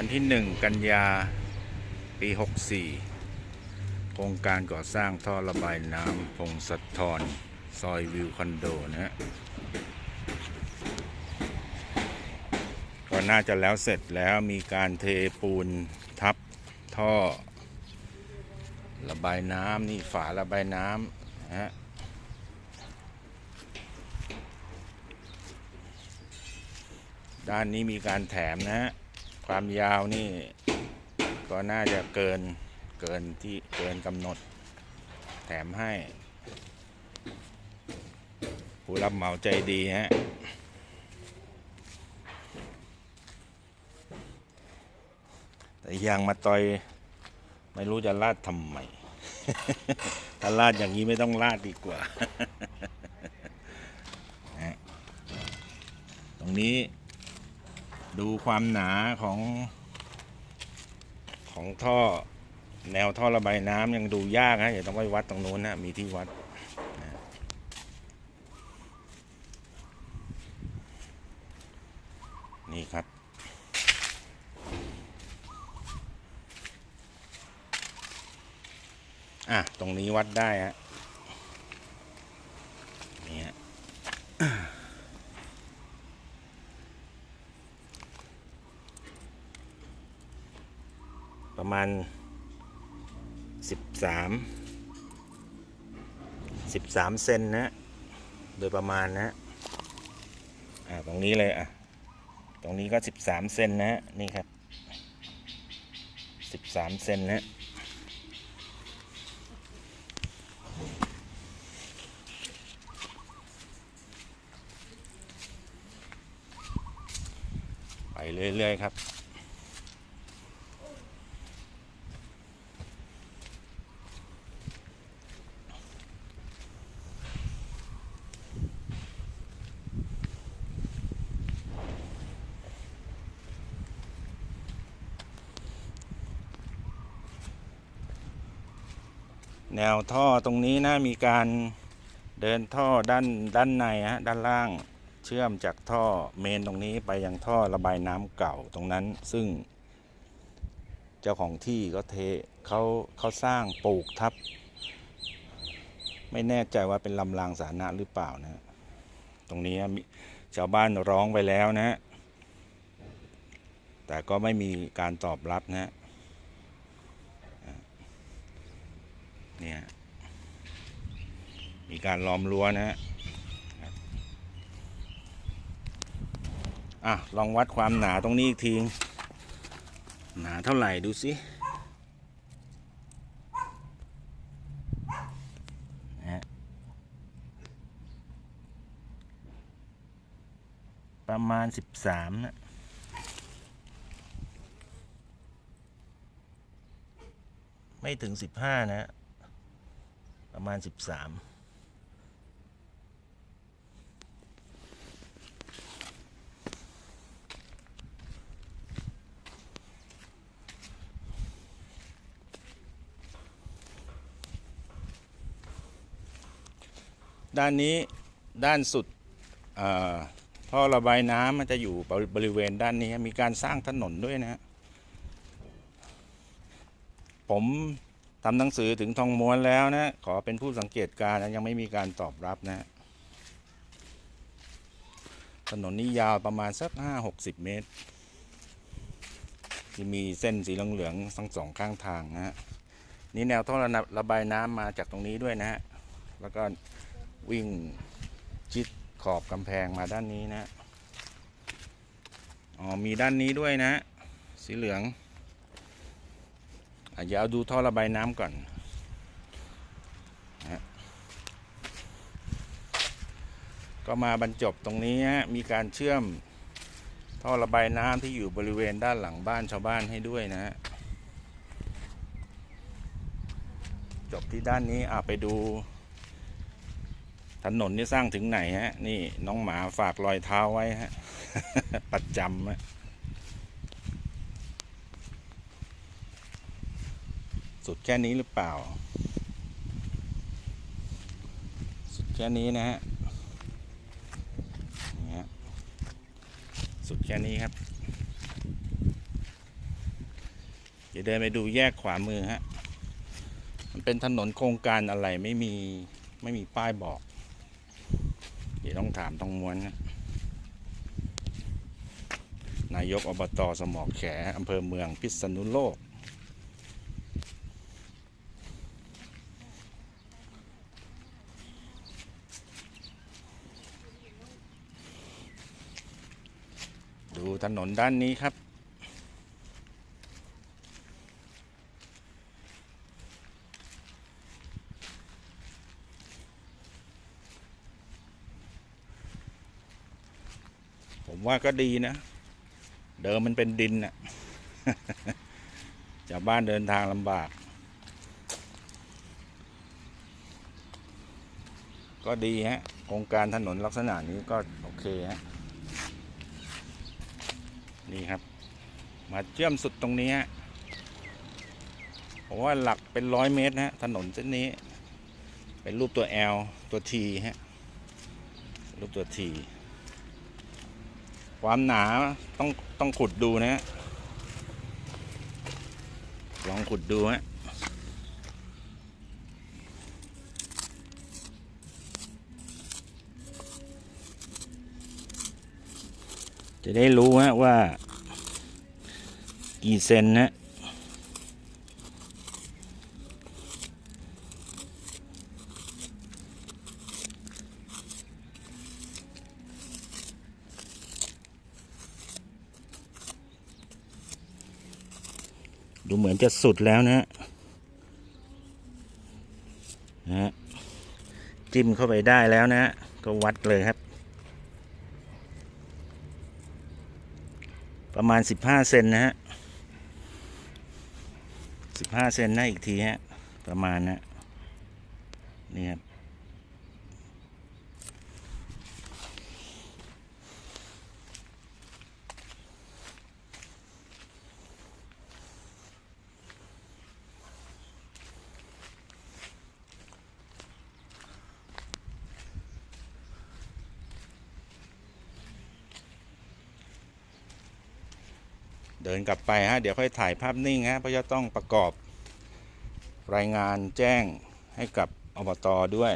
วันที่ 1 กันยา ปี 64 โครงการก่อสร้างท่อระบายน้ำพงศธรซอยวิวคอนโดนะฮะก็น่าจะแล้วเสร็จแล้วมีการเทปูนทับท่อ ระบายน้ำนี่ฝาระบายน้ำนะฮะด้านนี้มีการแถมนะฮะ ความยาวนี่ก็น่าจะเกินเกินที่เกินกำหนด แถมให้ ผู้รับเหมาใจดีฮะแต่ยางมาต่อย ไม่รู้จะลาดทำไม ถ้าลาดอย่างนี้ไม่ต้องลาดดีกว่าฮะตรงนี้ ดูความหนาของของท่อแนวท่อระบายน้ำยังดูยากนะอย่าต้องไปวัดตรงนู้นนะมีที่วัดนี่ครับ อะ ตรงนี้วัดได้ฮะ ประมาณสิบสามสิบสามเซนนะ โดยประมาณนะอ่าตรงนี้เลยอะ ตรงนี้ก็สิบสามเซนนะนี่ครับสิบสามเซนนะไปเรื่อย ๆ ครับ แนวท่อตรงนี้นะมีการเดินท่อด้านด้านในฮะด้านล่างเชื่อมจากท่อเมนตรงนี้ไปยังท่อระบายน้ำเก่าตรงนั้น ซึ่ง เจ้าของที่ก็เทเขาเขาสร้างปลูกทับ ไม่แน่ใจว่าเป็นลำรางสาธารณะหรือเปล่านะ ตรงนี้มีชาวบ้านร้องไปแล้วนะ แต่ก็ไม่มีการตอบรับนะ เนี่ยมีการล้อมรั้วนะฮะอะลองวัดความหนาตรงนี้อีกที หนาเท่าไหร่ดูสิประมาณสิบสามนะ ไม่ถึงสิบห้านะประ มาณสิบสามด้านนี้ด้านสุดเอ่อท่อระบายน้ำมันจะอยู่บริบริเวณด้านนี้มีการสร้างถนนด้วยนะ ผม ทำหนังสือถึงทองม้วนแล้วนะ ขอเป็นผู้สังเกตการณ์นะยังไม่มีการตอบรับนะ ถนนนี้ยาวประมาณสักห้าหกสิบเมตร ที่มีเส้นสีเหลืองๆทั้งสองข้างทางนะฮะนี่แนวท่อระระบายน้ำมาจากตรงนี้ด้วยนะฮะ แล้วก็วิ่งจิดขอบกำแพงมาด้านนี้นะ อ๋อ มีด้านนี้ด้วยนะ สีเหลือง เดี๋ยวเอาดูท่อระบายน้ำก่อนนะฮะก็มาบรรจบตรงนี้มีการเชื่อมท่อระบายน้ำที่อยู่บริเวณด้านหลังบ้านชาวบ้านให้ด้วยนะฮะจบที่ด้านนี้อะไปดู ถนนนี่สร้างถึงไหนฮะ นี่น้องหมาฝากรอยเท้าไว้ฮะ ประจำฮะ สุดแค่นี้หรือเปล่า สุดแค่นี้นะฮะสุดแค่นี้ครับจะเดินไปดูแยกขวามือฮะ มันเป็นถนนโครงการอะไรไม่มีไม่มีป้ายบอก เดี๋ยวต้องถามตรงมวนฮะนายกอบตสมอกแขอำเภอเมืองพิษณุโลก ดูถนนด้านนี้ครับ ผมว่าก็ดีนะ เดิมมันเป็นดินน่ะชาวบ้านเดินทางลำบาก ก็ดีฮะโครงการถนนลักษณะนี้ก็โอเคฮะ นี่ครับ มาเชื่อมสุดตรงนี้ผมว่าหลักเป็นร้อยเมตรนะฮะถนนเส้นนี้ เป็นรูปตัว L ตัว T ฮะรูปตัว T ความหนาต้องต้องขุดดูนะฮะลองขุดดูฮะ จะได้รู้ฮะว่า กี่เซนนะดูเหมือนจะสุดแล้วนะฮะนะจิ้มเข้าไปได้แล้วนะฮะก็วัดเลยครับ ประมาณสิบห้าเซนนะฮะสิบห้าเซนนะอีกทีฮะ ประมาณนะนี่ครับ เดินกลับไปฮะเดี๋ยวค่อยถ่ายภาพนิ่งฮะเพราะจะต้องประกอบรายงานแจ้งให้กับอบตด้วย